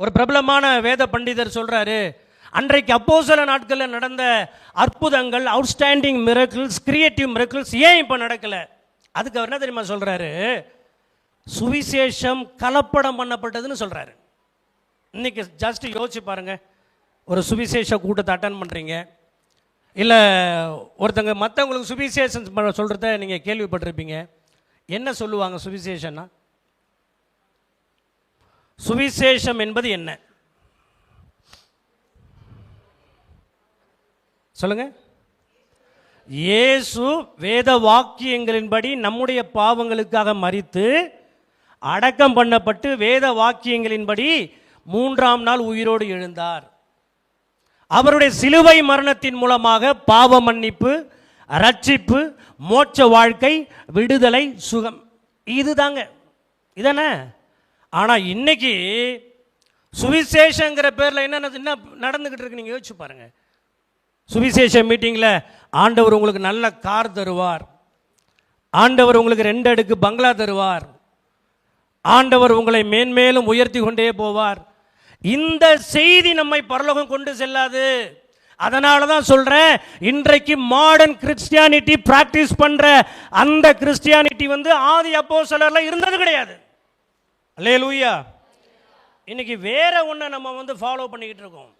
ஒரு பிரபலமான வேத பண்டிதர் சொல்கிறாரு அன்றைக்கு அப்போ சில நாட்களில் நடந்த அற்புதங்கள் அவுட்ஸ்டாண்டிங் மிரக்கிள்ஸ் கிரியேட்டிவ் மிரக்கிள்ஸ் ஏன் இப்போ நடக்கல? அதுக்கு அவர் என்ன தெரியுமா சொல்கிறாரு சுவிசேஷம் கலப்படம் பண்ணப்பட்டதுன்னு சொல்கிறாரு இன்னைக்கு ஜஸ்ட் யோசிச்சு பாருங்க ஒரு சுவிசேஷ கூட்டத்தை அட்டன் பண்ணுறீங்க இல்லை ஒருத்தங்க மற்றவங்களுக்கு சுவிசேஷம் பண்ண சொல்கிறத நீங்கள் கேள்விப்பட்டிருப்பீங்க என்ன சொல்லுவாங்க சுவிசேஷன்னா சுவிசேஷம் என்பது என்ன? சொல்லுங்க. இயேசு வேத வாக்கியங்களின்படி நம்முடைய பாவங்களுக்காக மறித்து அடக்கம் பண்ணப்பட்டு வேத வாக்கியங்களின்படி மூன்றாம் நாள் உயிரோடு எழுந்தார். அவருடைய சிலுவை மரணத்தின் மூலமாக பாவ மன்னிப்பு ரட்சிப்பு மோட்ச வாழ்க்கை விடுதலை சுகம். இதுதாங்க. இதானே? ஆனால் இன்றைக்கி சுவிசேஷங்கிற பேரில் என்ன என்ன நடந்துக்கிட்டு இருக்கு நீங்கள் யோசிச்சு பாருங்கள் சுவிசேஷ மீட்டிங்கில் ஆண்டவர் உங்களுக்கு நல்ல கார் தருவார். ஆண்டவர் உங்களுக்கு ரெண்டு அடுக்கு பங்களா தருவார். ஆண்டவர் உங்களை மேன்மேலும் உயர்த்தி கொண்டே போவார். இந்த செய்தி நம்மை பரலோகம் கொண்டு செல்லாது. அதனால தான் சொல்கிறேன் இன்றைக்கு மாடர்ன் கிறிஸ்டியானிட்டி ப்ராக்டிஸ் பண்ணுற அந்த கிறிஸ்டியானிட்டி வந்து ஆதி அப்போ இருந்தது கிடையாது. அல்லேலூயா இன்னைக்கு வேற ஒன்றை நம்ம வந்து ஃபாலோ பண்ணிக்கிட்டு இருக்கோம்.